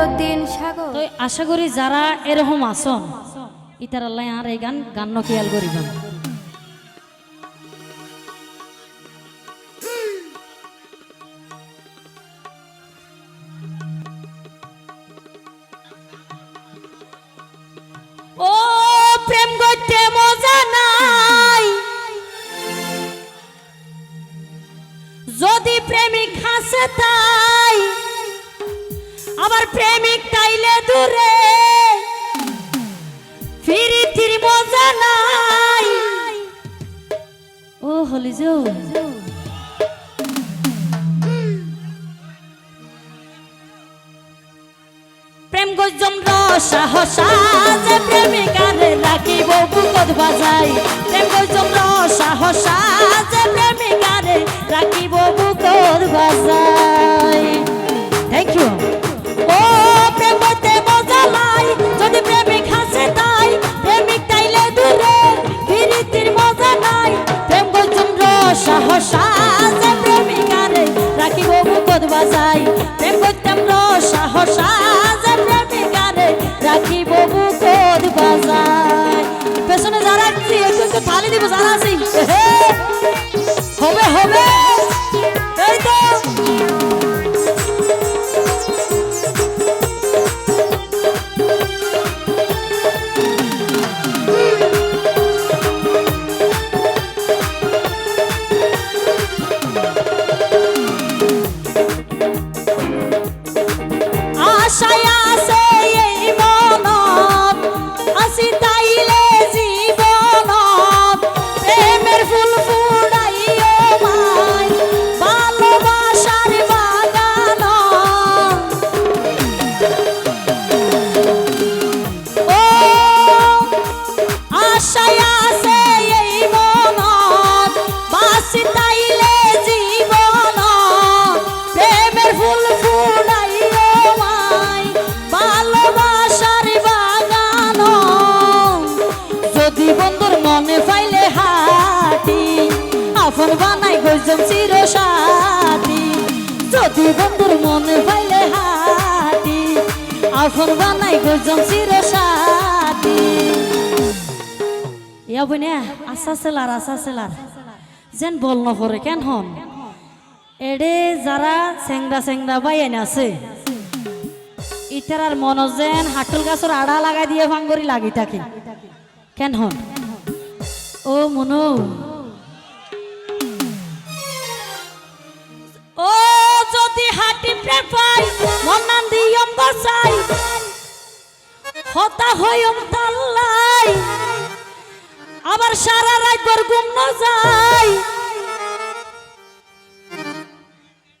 মইনুদ্দিন সাগর। তো আশা করি যারা এরকম আসন ইতার আল্লাহ আর এই গান গান খেয়াল করিবেন। যদি প্রেমিক হাসে তাই আবার প্রেমিক তাইলে দূরে। ফিরি ফিরি মজা নাই। ও হলি যো প্রেম গজম রসা হসা প্রেমিকারে রাখিব বুকত বাজাই। প্রেম গজম রসা হসা যে প্রেমিকারে রাখিব বুকত বাজাই। রসা হসা যে প্রেমিকারে রাখিব মুখত বাজাই প্রেম করতাম রসা হসা যে প্রেমিকারে রাখিব মুখত বাজাই পেছনে যারা একটু থালি দিব, যারা আছি হবে হবে। আপন বানাই গজম চির সাথী যদি বন্ধুর মনে পাইলে হাতি আপন বানাই গজম চির সাথী ইয়া বইনে আশা সেলার আশা সেলার যেন বল নপরে কেন হন? এডে যারা চেংরা চেংরা বাইন আছে, ইতারার মন যেন হাটুল গাছের আড়া লাগাই দিয়ে ভাঙ্গরি লাগি থাকে। কেন হন? ও মনু হাটি প্রেম পাই মনান দিয়ম বসাই। হতা হইম তাল্লাই, আবার সারা রাত ভর ঘুম না যাই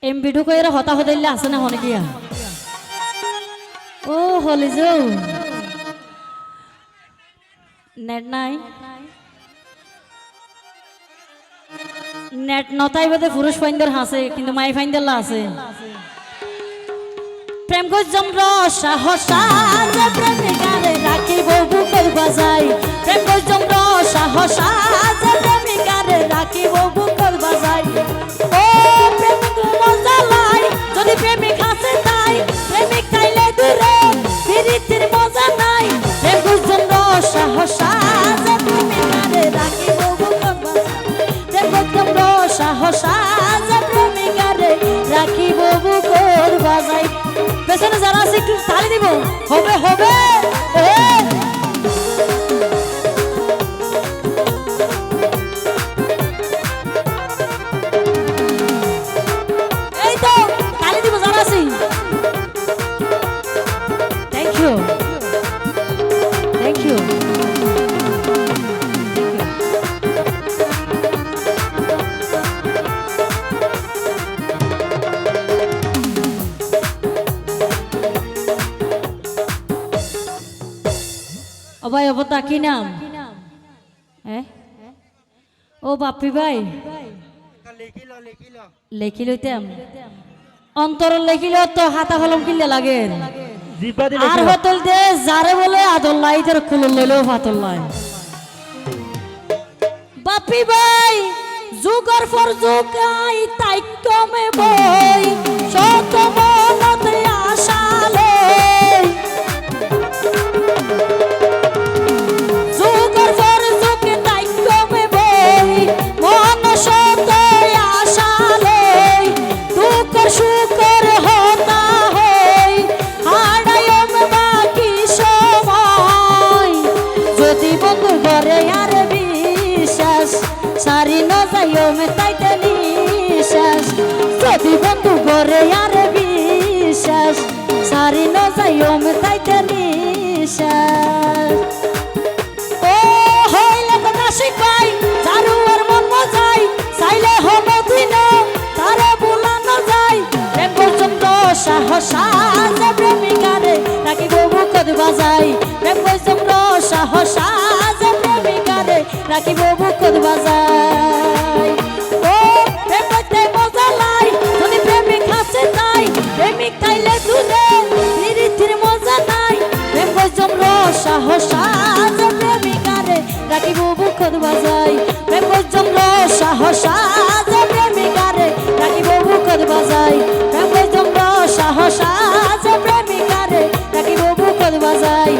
এমবি ঢুকো এর হতা হদাইলে আছে না হনে গিয়া? ও হলি যৌ নেট নাই? নেট নতাই বাদে পুরুষ ফাইন্দার হাসে, কিন্তু মাই ফাইন্দার আছে প্রেম গজম রসা হসা যে প্রেমিকারে রাখিব বুকের বাজাই। প্রেম গজম রসা হসা যে প্রেমিকারে রাখিব বাজাই। ও প্রেমিক মজা লাই, যদি প্রেমিক হাসে তাই। তাইলে দূরে ফিরিতির মজা নাই। প্রেম গজম রসা হসা যে প্রেমিকারে রাখিব রসা হসা যে প্রেমিকারে রাখিব বুকের বাজাই। পেছনে যারা আছে একটু তালি দিব। হবে হবে। ভাই অবতা কি নাম? হ্যাঁ ও বাপি ভাই। লেখি লইতাম। অন্তর লেখিল তো হাতা কলম কিনলে লাগে। আর হতল দে যারে বলে আদল্লাই তোর কুলুল লইলেও ফাতল্লাই বাপি ভাই যুগর পর যুগাই তাই কমে বই। শত রাখিব বুকত বাজায়। ও প্রেম করতে মজা লাই, যদি প্রেমিক আছে তাই। প্রেমিক খাইলে দূরে নিরিথির মজা নাই। প্রেম কইজন রসা হসা প্রেমিকারে রাখিব বুকত বাজায়। প্রেম কইজন রসা হসা প্রেমিকারে রাখিব বুকত বাজায়। প্রেম কইজন রসা হসা প্রেমিকারে রাখিব বুকত বাজায়।